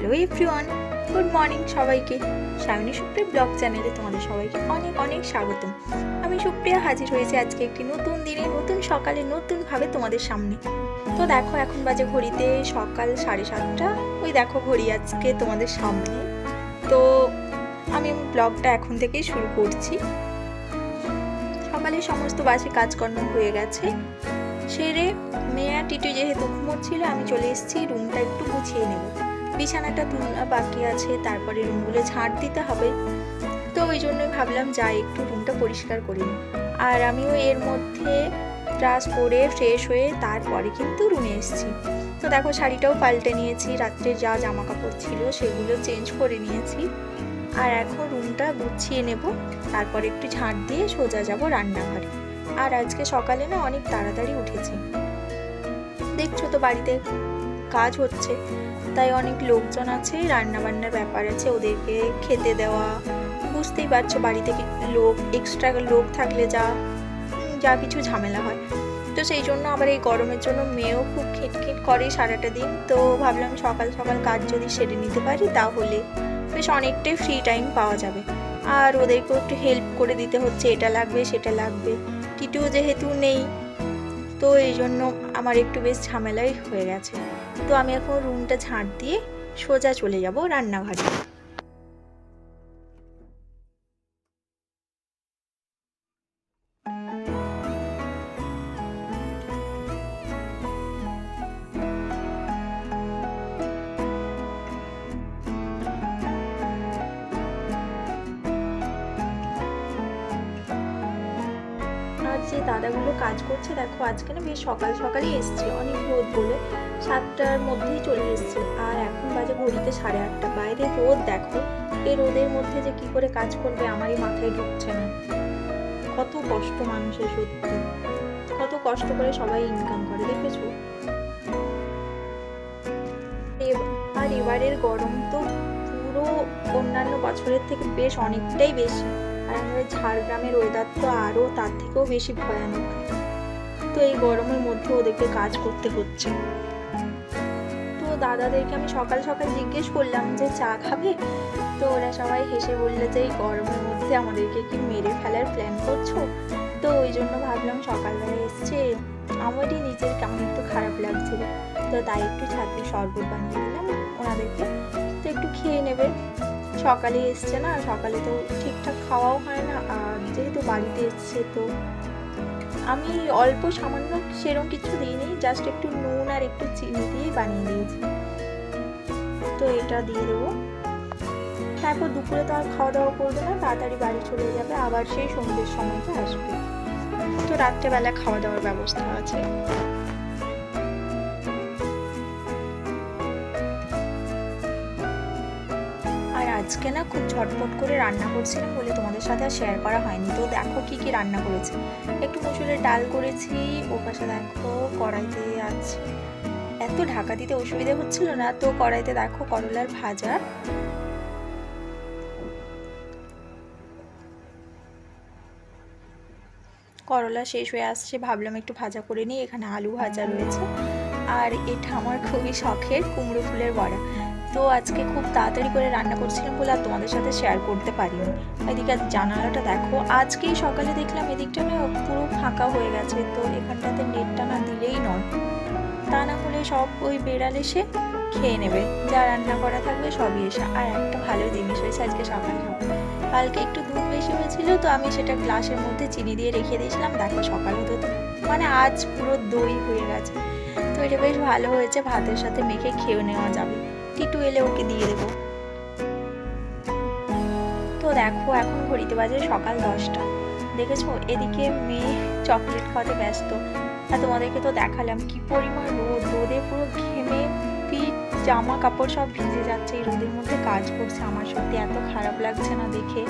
Hello everyone, good morning সবাইকে। Sayani Supriya blog চ্যানেলে তোমাদের সবাইকে অনেক অনেক স্বাগতম। আমি সুপ্রিয়া হাজির হয়েছি আজকে একটি নতুন দিনে, নতুন সকালে, নতুনভাবে তোমাদের সামনে। তো দেখো, এখন বাজে ঘড়িতে সকাল সাড়ে সাতটা। ওই দেখো ঘড়ি আজকে তোমাদের সামনে। তো আমি ব্লগটা এখন থেকেই শুরু করছি। সকালে সমস্ত বাসে কাজকর্ম হয়ে গেছে। সেরে মেয়ে টিটু যেহেতু ঘুমোচ্ছিল, আমি চলে এসেছি রুমটা একটু গুছিয়ে নেব। বিছানাটা তোলা বাকি আছে, তারপরে রুমগুলো ঝাঁট দিতে হবে। তো ওই জন্যই ভাবলাম, যাই, একটু রুমটা পরিষ্কার করে। আর আমিও এর মধ্যে ব্রাশ করে ফ্রেশ হয়ে তারপরে কিন্তু রুমে এসেছি। তো দেখো, শাড়িটাও পাল্টে নিয়েছি, রাত্রে যা জামা কাপড় ছিল সেগুলো চেঞ্জ করে নিয়েছি। আর এখন রুমটা গুছিয়ে নেব, তারপরে একটু ঝাঁট দিয়ে সোজা যাব রান্নাঘরে। আর আজকে সকালে না অনেক তাড়াতাড়ি উঠেছি। দেখছ তো বাড়িতে কাজ হচ্ছে। তাই অনেক লোকজন আছে রান্না বান্নার ব্যাপার আছে, ওদেরকে খেতে দেওয়া। বুঝতেই পারছ বাড়িতে কি- লোক এক্সট্রা লোক থাকলে যা যা কিছু ঝামেলা হয়। তো সেই জন্য আবার এই গরমের জন্য মেয়েও খুব খিটখিট করে সারাটা দিন। তো ভাবলাম সকাল সকাল কাজ যদি সেরে নিতে পারি, তাহলে বেশ অনেকটাই ফ্রি টাইম পাওয়া যাবে। আর ওদেরকেও একটু হেল্প করে দিতে হচ্ছে, এটা লাগবে, সেটা লাগবে। টিটু যেহেতু নেই, তো এই জন্য আমার একটু বেশ ঝামেলাই হয়ে গেছে। তো আমি এখন রুমটা ঝাঁট দিয়ে সোজা চলে যাব রান্নাঘরে। দাদাগুলো কাজ করছে, দেখো আজকে না বেশ সকাল সকালই এসছে, অনেক রোদ বলে সাতটার মধ্যেই চলে এসছে। আর এখন বাজে ঘড়িতে সাড়ে আটটা। বাইরে রোদ, দেখো এই রোদের মধ্যে যে কি করে কাজ করবে আমারই মাথায় ঢুকছে না। কত কষ্ট মানুষের সত্যি। কত কষ্ট করে সবাই ইনকাম করে, দেখেছ? আর এবারের গরম তো পুরো অন্যান্য বছরের থেকে বেশ অনেকটাই বেশি। আর আমাদের ঝাড়গ্রামের ওয়েদার তো আরও তার থেকেও বেশি ভয়ানক। তো এই গরমের মধ্যে ওদেরকে কাজ করতে হচ্ছে। তো দাদাদেরকে আমি সকাল সকাল জিজ্ঞেস করলাম যে, চা খাবে? তো ওরা সবাই হেসে বললে যে, এই গরমের মধ্যে আমাদেরকে কি মেরে ফেলার প্ল্যান করছ? তো ওই জন্য ভাবলাম সকালবেলা এসছে, আমারই নিজের কেমন একটু খারাপ লাগছিল। তো তাই একটু ছাত্রী শরবত বানিয়ে দিলাম ওনাদেরকে। তো একটু খেয়ে নেবে। সকালে এসছে না, সকালে তো ঠিকঠাক খাওয়াও হয় না, আর যেহেতু বাড়িতে এসছে তো। আমি অল্প সামান্য সেরকম কিছু দিইনি জাস্ট একটু নুন আর একটু চিনি দিয়ে বানিয়ে দিয়েছি। তো এটা দিয়ে দেবো। তারপর দুপুরে তো আর খাওয়া দাওয়া করবে না, তাড়াতাড়ি বাড়ি চলে যাবে, আবার সেই সন্ধ্যের সময়তে আসবে। তো রাত্রেবেলা খাওয়া দাওয়ার ব্যবস্থা আছে। আজকে না খুব ঝটপট করে রান্না করছিলাম বলে তোমাদের সাথে আর শেয়ার করা হয়নি। তো দেখো কি কি রান্না করেছি। একটু মুসুরের ডাল করেছি ও পাশে দেখো কড়াইতে আছে। এত ঢাকা দিতে অসুবিধা হচ্ছিল না, তো কড়াইতে দেখো করলার ভাজা। করলা শেষ হয়ে আসছে, ভাবলাম একটু ভাজা করে নিই। এখানে আলু ভাজা রয়েছে। আর এটা আমার খুবই শখের কুমড়ো ফুলের বড়া। তো আজকে খুব তাড়াতাড়ি করে রান্না করছিলাম বলে আর তোমাদের সাথে শেয়ার করতে পারিনি। এদিকে জানালাটা দেখো, আজকেই সকালে দেখলাম এদিকটা না পুরো ফাঁকা হয়ে গেছে, তো এখানটাতে নেটটা না দিলেই নয়। তা না হলে সব ওই বেড়াল এসে খেয়ে নেবে, যা রান্না করা থাকবে সবই এসে। আর একটা ভালো জিনিস হয়েছে আজকে সকাল। সকাল কালকে একটু দুধ বেশি হয়েছিল, তো আমি সেটা গ্লাসের মধ্যে চিনি দিয়ে রেখে দিয়েছিলাম, দেখো সকাল হতে মানে আজ পুরো দই হয়ে গেছে। তো এটা বেশ ভালো হয়েছে, ভাতের সাথে মেখে খেয়ে নেওয়া যাবে। টিটু এলে ওকে দিয়ে দেবো। তো দেখো, এখন ঘড়িতে বাজে সকাল দশটা। দেখেছ? এদিকে মেয়ে চকলেট খাওয়াতে ব্যস্ত। আর তোমাদেরকে তো দেখালাম কি পরিমাণ রোদ। রোদে পুরো ঘেমে পিঠ, জামা, কাপড় সব ভিজে যাচ্ছে। এই রোদের মধ্যে কাজ করছে। আমার সত্যি এত খারাপ লাগছে না দেখে।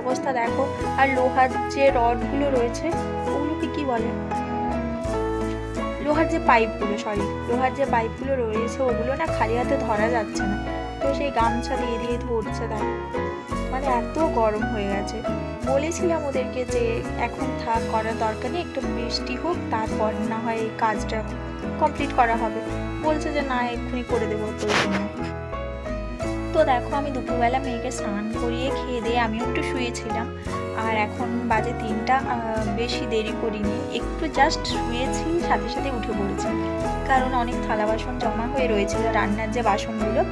অবস্থা দেখো। আর লোহার যে রডগুলো রয়েছে ওগুলোকে কি বলে? লোহার যে পাইপগুলো সরি লোহার যে পাইপগুলো রয়েছে ওগুলো না খালি হাতে ধরা যাচ্ছে না। তো সেই গামছা দিয়ে দিয়ে ধরছে তার। মানে এত গরম হয়ে গেছে। বলেছিলাম ওদেরকে যে এখন থাক, করার দরকার নেই, একটু বৃষ্টি হোক, তারপর না হয় এই কাজটা কমপ্লিট করা হবে। বলছে যে, না, এক্ষুনি করে দেবো প্রয়োজন তো দেখো আমি দুপুরবেলা মেয়েকে স্নান করিয়ে খেয়ে দিয়ে আমিও একটু শুয়েছিলাম। আর এখন বাজে তিনটা বেশি দেরি করিনি। একটু জাস্ট শুয়েছি, সাথে সাথে উঠে পড়েছি। কারণ অনেক থালা বাসন জমা হয়ে রয়েছিল, রান্নার যে বাসনগুলো,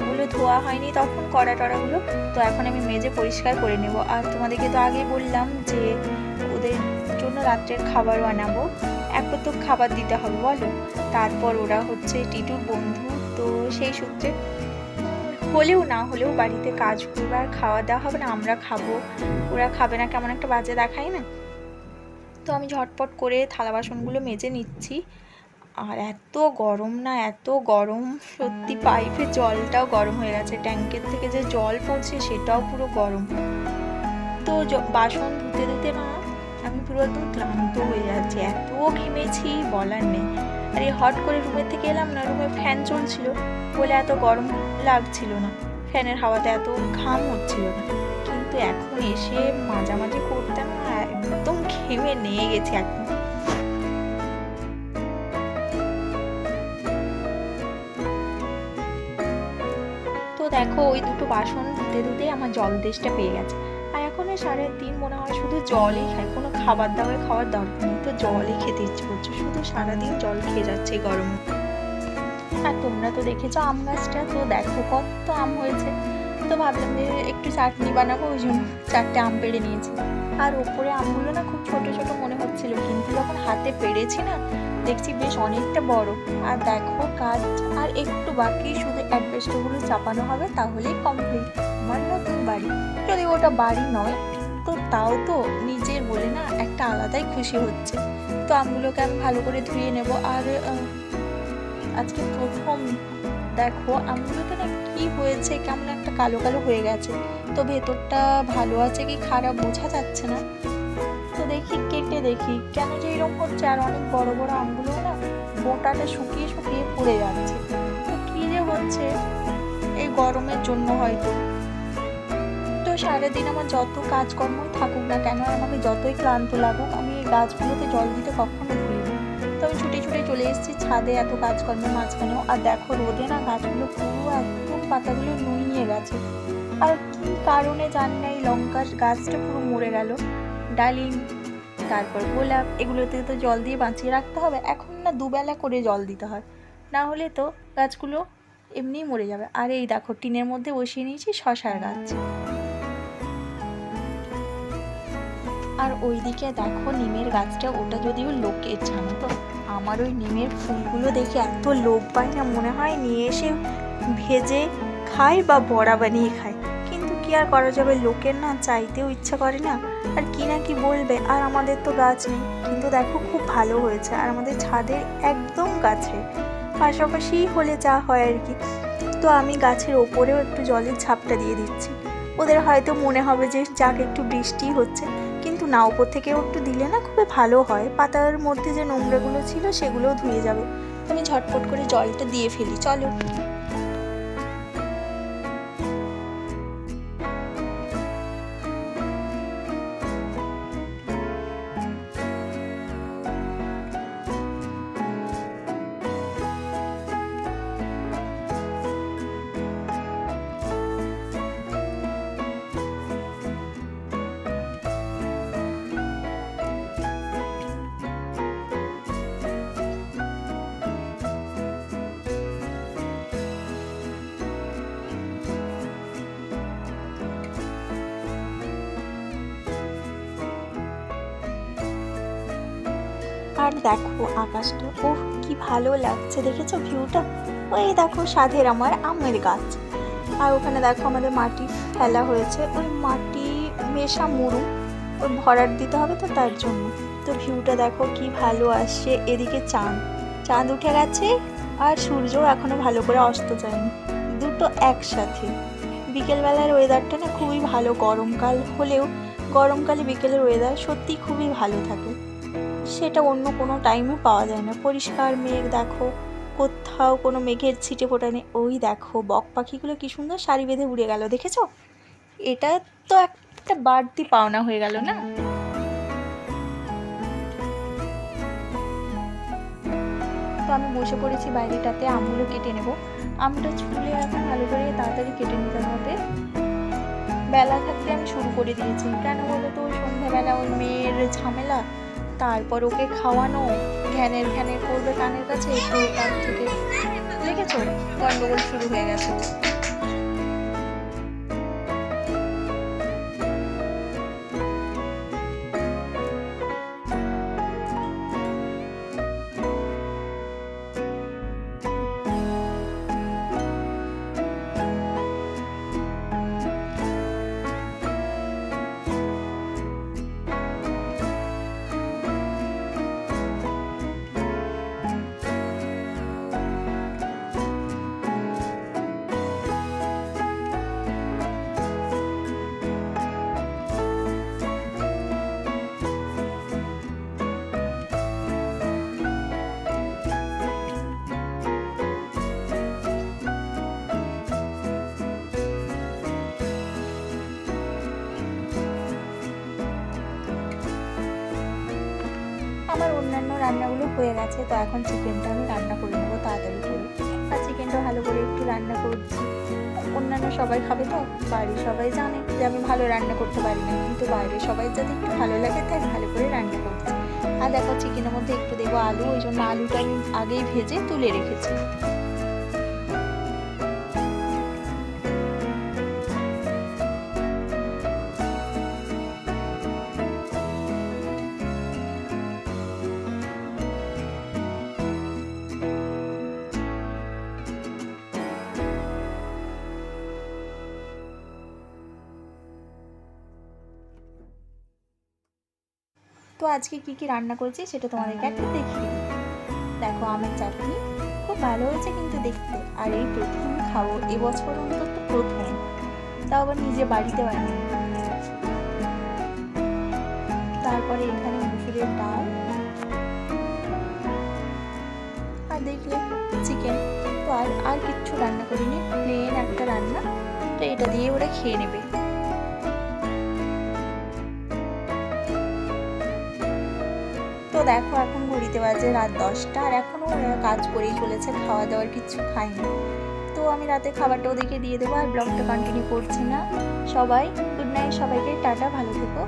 ওগুলো ধোয়া হয়নি তখন, কড়া টড়াগুলো। তো এখন আমি মেজে পরিষ্কার করে নেব। আর তোমাদেরকে তো আগেই বললাম যে ওদের জন্য রাত্রের খাবার বানাবো। একবার তো খাবার দিতে হবে, বলো? তারপর ওরা হচ্ছে টিটুর বন্ধু। তো সেই সূত্রে হলেও না, হলেও বাড়িতে কাজ করবে আর খাওয়া দাওয়া হবে না, আমরা খাব। ওরা খাবে না কেমন একটা বাজে দেখায় না? তো আমি ঝটপট করে থালা বাসনগুলো মেজে নিচ্ছি। আর এত গরম না, এত গরম। সত্যি পাইপে জলটাও গরম হয়ে গেছে। ট্যাঙ্কের থেকে যে জল পড়ছে সেটাও পুরো গরম। তো বাসন ধুতে ধুতে না, আমি পুরো একদম ক্লান্ত হয়ে যাচ্ছি। এত ঘেমেছি, বলার নেই। আর এই হট করে রুমের থেকে এলাম না, রুমে ফ্যান চলছিল বলে এত গরম লাগছিল না। ফ্যানের হাওয়াতে এত ঘাম হচ্ছিল না। কিন্তু এখন এসে মাঝামাঝি করতে না, একদম ঘেমে নিয়ে গেছি তো দেখো, ওই দুটো বাসন ধুতে ধুতে আমার জল দেশটা পেয়ে গেছে। এখন সাড়ে তিন মনে হয় শুধু জলই খাই কোনো খাবার দাবার খাওয়ার দরকার নেই। তো জলই খেতে ইচ্ছে করছে, শুধু সারাদিন জল খেয়ে যাচ্ছে গরমে। আর তোমরা তো দেখেছ আম গাছটা, তো দেখো কত আম হয়েছে। তো ভাবলাম যে একটু চাটনি বানাবো, ওই জন্য চারটে আম পেড়ে নিয়েছি। আর ওপরে আমগুলো না খুব ছোট ছোট মনে হচ্ছিল, কিন্তু যখন হাতে পেরেছি না, দেখছি বেশ অনেকটা বড়। আর দেখো কাজ আর একটু বাকি শুধু অ্যাডভেস্টগুলো চাপানো হবে, তাহলেই কমপ্লিট আমার নতুন বাড়ি। যদি ওটা বাড়ি নয়, তো তাও তো নিজের বলে না একটা আলাদাই খুশি হচ্ছে। তো আমগুলোকে আমি ভালো করে ধুয়ে নেব। আর আজকে প্রথম দেখো আমগুলোতে না কি হয়েছে, কেমন একটা কালো কালো হয়ে গেছে। তো ভেতরটা ভালো আছে কি খারাপ বোঝা যাচ্ছে না। তো দেখি, কেটে দেখি। কেন যে এরকম হচ্ছে? আর অনেক বড় বড় আমগুলো না বোটাটা শুকিয়ে শুকিয়ে পড়ে যাচ্ছে। তো কী যে হচ্ছে? এই গরমের জন্য হয়তো। সারাদিন আমার যত কাজকর্মই থাকুক না কেন আমাকে যতই ক্লান্ত লাগুক, আমি এই গাছগুলোতে জল দিতে কখনো ভুলি না। তো আমি ছুটে ছুটে চলে এসেছি ছাদে এত কাজকর্মের মাঝখানেও। আর দেখো, রোদে না গাছগুলো পুরো একদম পাতাগুলো নুইয়ে গেছে। আর কি কারণে জানি না, এই লঙ্কা গাছটা পুরো মরে গেল। ডালিম, তারপর গোলাপ, এগুলোতে তো জল দিয়ে বাঁচিয়ে রাখতে হবে। এখন না দুবেলা করে জল দিতে হয়। না হলে তো গাছগুলো এমনিই মরে যাবে। আর এই দেখো, টিনের মধ্যে বসিয়ে নিয়েছি শশার গাছ। আর ওইদিকে দেখো নিমের গাছটা, ওটা যদিও লোকের জানো তো। আমার ওই নিমের ফুলগুলো দেখে এত লোভ পায় না, মনে হয় নিয়ে এসে ভেজে খায় বা বড়া বানিয়ে খায় কিন্তু কি আর করা যাবে? লোকের না চাইতেও ইচ্ছা করে না। আর কি না কি বলবে? আর আমাদের তো গাছ নেই। কিন্তু দেখো খুব ভালো হয়েছে। আর আমাদের ছাদের একদম কাছে পাশাপাশি হলে যা হয় আর কি। তো আমি গাছের ওপরেও একটু জলের ঝাপটা দিয়ে দিচ্ছি। ওদের হয়তো মনে হবে যে যাক একটু বৃষ্টি হচ্ছে। না, ওপর থেকে একটু দিলে না খুবই ভালো হয়। পাতার মধ্যে যে নোংরাগুলো ছিল সেগুলোও ধুয়ে যাবে। আমি ঝটপট করে জলটা দিয়ে ফেলি। চলো। আর দেখো আকাশটা ও কি ভালো লাগছে, দেখেছ ভিউটা? ওই দেখো সাধের আমার আমের গাছ। আর ওখানে দেখো আমাদের মাটি ফেলা হয়েছে, ওই মাটি মেশা মুড়ু ওই ভরাট দিতে হবে তো তার জন্য। তো ভিউটা দেখো কি ভালো আসছে, এদিকে চাঁদ। চাঁদ উঠে গেছে আর সূর্য এখনও ভালো করে অস্ত যায়নি, দুটো একসাথে। বিকেলবেলার ওয়েদারটা না খুবই ভালো, গরমকাল হলেও গরমকালে বিকেলের ওয়েদার সত্যি খুবই ভালো থাকে। সেটা অন্য কোনো টাইমে পাওয়া যায় না। পরিষ্কার মেঘ দেখো, কোথাও কোনো মেঘের ছিটে ফোটা নেই ওই দেখো, বক পাখিগুলো কি সুন্দর শাড়ি বেঁধে উড়ে গেল, দেখেছ? এটা তো একটা বাড়তি পাওনা হয়ে গেল না? তো আমি বসে পড়েছি বাইরেটাতে, আমগুলো কেটে নেব। আমটা ছুলে এখন ভালো করে তাড়াতাড়ি কেটে নিতে হবে। বেলা থাকতে আমি শুরু করে দিয়েছি। কেন বলো তো সন্ধ্যাবেলা ওই মেয়ের ঝামেলা? তারপর ওকে খাওয়ানো, ঘ্যানের ঘ্যানের করবে কানের কাছে একটু তার থেকে দেখেছ গন্ডগোল শুরু হয়ে গেছে অন্যান্য রান্নাগুলো হয়ে গেছে, তো এখন চিকেনটা আমি রান্না করে নেব তাড়াতাড়ি করে। আর চিকেনটা ভালো করে একটু রান্না করছি। অন্যান্য সবাই খাবে তো, বাড়ির সবাই জানে যে আমি ভালো রান্না করতে পারি না। কিন্তু বাইরে সবাই যাতে একটু ভালো লাগে, তাই ভালো করে রান্না করছি। আর দেখো, চিকেনের মধ্যে একটু দেবো আলু, ওই জন্য আলুটা আমি আগেই ভেজে তুলে রেখেছি। তো আজকে কি কি রান্না করেছি সেটা তোমাদেরকে একটু দেখিয়ে দেখো, আমের চাটনি খুব ভালো হয়েছে কিন্তু দেখতে। আর এই প্রথম খাব এবছর অন্তত প্রথম। তাও আবার নিজে বাড়িতে বানিয়ে। তারপরে এখানে মুসুরের ডাল। আর দেখলে চিকেন। তো আর আর কিচ্ছু রান্না করিনি প্লেন একটা রান্না। তো এটা দিয়ে ওরা খেয়ে নেবে। দেখো, এখন ঘড়িতে বাজে রাত দশটা আর এখনও কাজ করেই চলেছে খাওয়া দাওয়ার কিছু খাইনি তো আমি রাতে খাবারটা ওদেরকে দিয়ে দেবো আর ব্লগটা কন্টিনিউ করছি না। সবাই গুড নাইট সবাইকে, টাটা, ভালো থেকো।